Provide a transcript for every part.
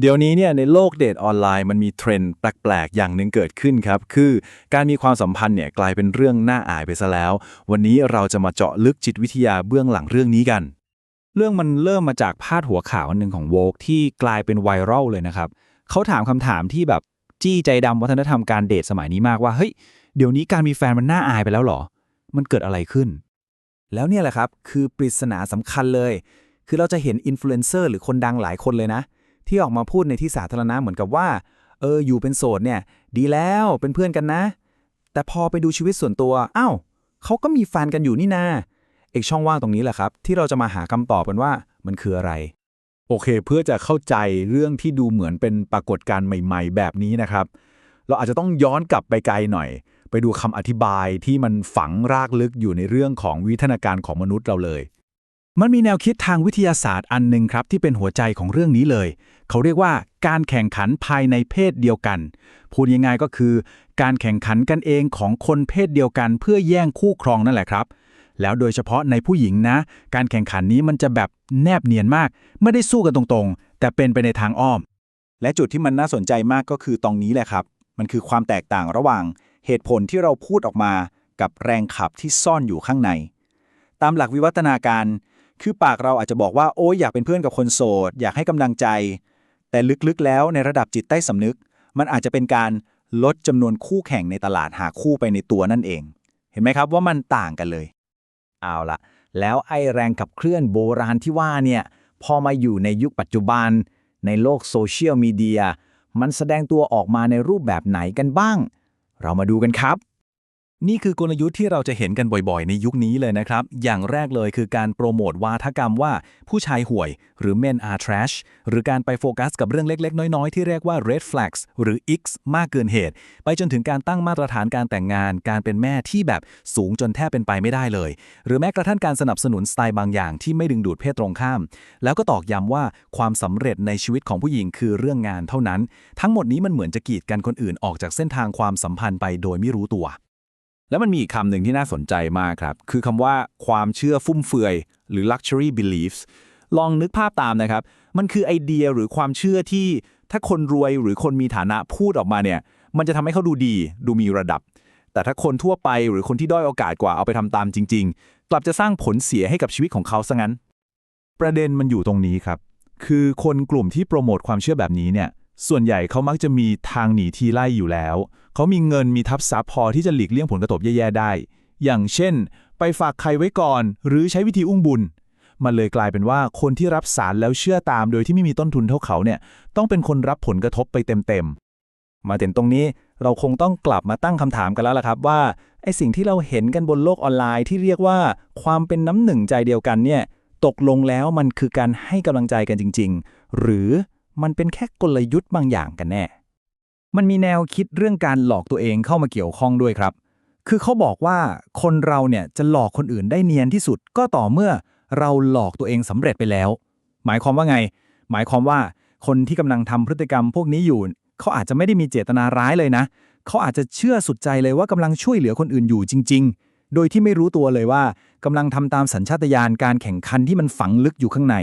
เดี๋ยวนี้เนี่ยในโลกเดทออนไลน์มันมีเทรนด์แปลกๆ อย่างหนึ่งเกิดขึ้นครับ คือการมีความสัมพันธ์เนี่ยกลายเป็นเรื่องน่าอายไปซะแล้ว วันนี้เราจะมาเจาะลึกจิตวิทยาเบื้องหลังเรื่องนี้กัน เรื่องมันเริ่มมาจากพาดหัวข่าวอันหนึ่งของโวกที่กลายเป็นไวรัลเลยนะครับเขาถามคำถามที่แบบจี้ใจดำวัฒนธรรมการเดทสมัยนี้มากว่าเฮ้ยเดี๋ยวนี้การมีแฟนมันน่าอายไปแล้วหรอ มันเกิดอะไรขึ้น แล้วเนี่ยแหละครับคือปริศนาสำคัญเลย คือเราจะเห็นอินฟลูเอนเซอร์หรือคนดังหลายคนเลยนะ ที่ออกมาพูดในที่สาธารณะเหมือนกับว่า เอออยู่เป็นโสดเนี่ย ดีแล้วเป็นเพื่อนกันนะ แต่พอไปดูชีวิตส่วนตัวอ้าวเขาก็มีแฟนกันอยู่นี่นาเอกช่องว่างตรงนี้แหละครับ ที่เราจะมาหาคำตอบกันว่ามันคืออะไร โอเค เพื่อจะเข้าใจเรื่องที่ดูเหมือนเป็นปรากฏการณ์ใหม่ ๆ แบบนี้นะครับ เราอาจจะต้องย้อนกลับไปไกลหน่อย ไปดูคำอธิบายที่มันฝังรากลึกอยู่ในเรื่องของวิทนาการของมนุษย์เราเลย มันมีแนวคิดทางวิทยาศาสตร์อันหนึ่งครับที่เป็นหัวใจของเรื่องนี้เลย เขาเรียกว่าการแข่งขันภายในเพศเดียวกัน พูดง่ายๆก็คือ การแข่งขันกันเองของคนเพศเดียวกัน เพื่อแย่งคู่ครองนั่นแหละครับ แล้วโดยเฉพาะในผู้หญิงนะ การแข่งขันนี้มันจะแบบแนบเนียนมาก ไม่ได้สู้กันตรงๆ แต่เป็นไปในทางอ้อม และจุดที่มันน่าสนใจมากก็คือตรงนี้แหละครับ มันคือความแตกต่างระหว่าง เหตุผลที่เราพูดออกมา กับแรงขับที่ซ่อนอยู่ข้างใน ตามหลักวิวัฒนาการ คือปากเราอาจจะบอกว่าโอ้ยอยากเป็นเพื่อนกับคนโสด อยากให้กำลังใจ แต่ลึกๆแล้วในระดับจิตใต้สำนึก มันอาจจะเป็นการลดจำนวนคู่แข่งในตลาดหาคู่ไปในตัวนั่นเอง เห็นไหมครับว่ามันต่างกันเลย เอาละแล้วไอแรงขับเคลื่อนโบราณที่ว่าเนี่ยพอมาอยู่ในยุคปัจจุบัน ในโลกโซเชียลมีเดียมันแสดงตัวออกมาในรูปแบบไหนกันบ้าง เรามาดูกันครับ นี่คือกลยุทธ์ที่เราจะเห็นกันบ่อยๆ ในยุคนี้เลยนะครับ อย่างแรกเลยคือการโปรโมทวาทกรรมว่าผู้ชายห่วย หรือ men are trash หรือการไปโฟกัสกับเรื่องเล็กๆ น้อยๆ ที่เรียกว่า red flags หรือ x มากเกินเหตุ ไปจนถึงการตั้งมาตรฐานการแต่งงาน การเป็นแม่ที่แบบสูงจนแทบเป็นไปไม่ได้เลย หรือแม้กระทั่งการสนับสนุนสไตล์บางอย่างที่ไม่ดึงดูดเพศตรงข้าม แล้วก็ตอกย้ำว่าความสำเร็จในชีวิตของผู้หญิงคือเรื่องงานเท่านั้น ทั้งหมดนี้มันเหมือนจะกีดกันคนอื่นออกจากเส้นทางความสัมพันธ์ไปโดยไม่รู้ตัว แล้วมันมีอีกคำหนึ่งที่น่าสนใจมากครับ คือคำว่าความเชื่อฟุ่มเฟือย หรือ luxury beliefs ลองนึกภาพตามนะครับ มันคือไอเดียหรือความเชื่อที่ถ้าคนรวยหรือคนมีฐานะพูดออกมาเนี่ย มันจะทำให้เขาดูดี ดูมีระดับ แต่ถ้าคนทั่วไปหรือคนที่ด้อยโอกาสกว่าเอาไปทำตามจริง ๆ กลับจะสร้างผลเสียให้กับชีวิตของเขาซะงั้น ประเด็นมันอยู่ตรงนี้ครับ คือคนกลุ่มที่โปรโมทความเชื่อแบบนี้เนี่ย ส่วนใหญ่เขามักจะมีทางหนีทีไล่อยู่แล้ว เขามีเงินมีทับซับพอที่จะหลีกเลี่ยงผลกระทบแย่ๆได้ อย่างเช่น ไปฝากใครไว้ก่อน หรือใช้วิธีอุ้งบุญ มันเลยกลายเป็นว่าคนที่รับสารแล้วเชื่อตามโดยที่ไม่มีต้นทุนเท่าเขาเนี่ยต้องเป็นคนรับผลกระทบไปเต็มๆ มาถึงตรงนี้เราคงต้องกลับมาตั้งคำถามกันแล้วล่ะครับว่าไอ้สิ่งที่เราเห็นกันบนโลกออนไลน์ที่เรียกว่าความเป็นน้ำหนึ่งใจเดียวกันเนี่ยตกลงแล้วมันคือการให้กำลังใจกันจริง ๆ หรือมันเป็นแค่กลยุทธ์บางอย่างกันแน่ มันมีแนวคิดเรื่องการหลอกตัวเองเข้ามาเกี่ยวข้องด้วยครับ คือเขาบอกว่าคนเราเนี่ยจะหลอกคนอื่นได้เนียนที่สุด ก็ต่อเมื่อเราหลอกตัวเองสำเร็จไปแล้ว หมายความว่าไง หมายความว่าคนที่กำลังทำพฤติกรรมพวกนี้อยู่ เขาอาจจะไม่ได้มีเจตนาร้ายเลยนะ เขาอาจจะเชื่อสุดใจเลยว่ากำลังช่วยเหลือคนอื่นอยู่จริง ๆ โดยที่ไม่รู้ตัวเลยว่ากำลังทำตามสัญชาตญาณการแข่งขันที่มันฝังลึกอยู่ข้างใน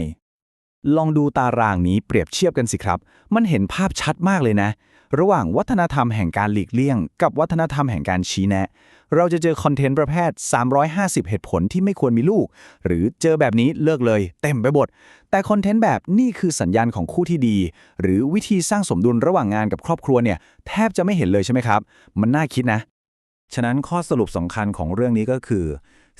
ลองดูตารางนี้เปรียบเทียบกันสิครับ มันเห็นภาพชัดมากเลยนะ ระหว่างวัฒนธรรมแห่งการหลีกเลี่ยง กับวัฒนธรรมแห่งการชี้แนะ เราจะเจอคอนเทนต์ประเภท 350 เหตุผลที่ไม่ควรมีลูก หรือเจอแบบนี้เลิกเลย เต็มไปหมด แต่คอนเทนต์แบบนี่คือสัญญาณของคู่ที่ดี หรือวิธีสร้างสมดุลระหว่างงานกับครอบครัวเนี่ยแทบจะไม่เห็นเลยใช่ไหมครับ มันน่าคิดนะ ฉะนั้นข้อสรุปสำคัญของเรื่องนี้ก็คือ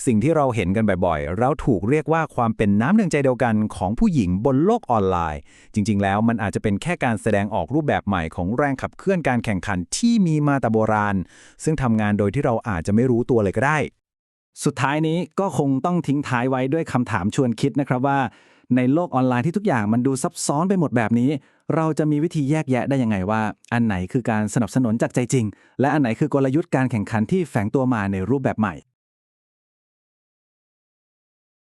สิ่งที่เราเห็นกันบ่อยๆ เราถูกเรียกว่าความเป็นน้ำหนึ่งใจเดียวกันของผู้หญิงบนโลกออนไลน์ จริงๆ แล้วมันอาจจะเป็นแค่การแสดงออกรูปแบบใหม่ของแรงขับเคลื่อนการแข่งขันที่มีมาแต่โบราณ ซึ่งทำงานโดยที่เราอาจจะไม่รู้ตัวเลยก็ได้ สุดท้ายนี้ก็คงต้องทิ้งท้ายไว้ด้วยคำถามชวนคิดนะครับว่า ในโลกออนไลน์ที่ทุกอย่างมันดูซับซ้อนไปหมดแบบนี้ เราจะมีวิธีแยกแยะได้ยังไงว่า อันไหนคือการสนับสนุนจากใจจริง และอันไหนคือกลยุทธ์การแข่งขันที่แฝงตัวมาในรูปแบบใหม่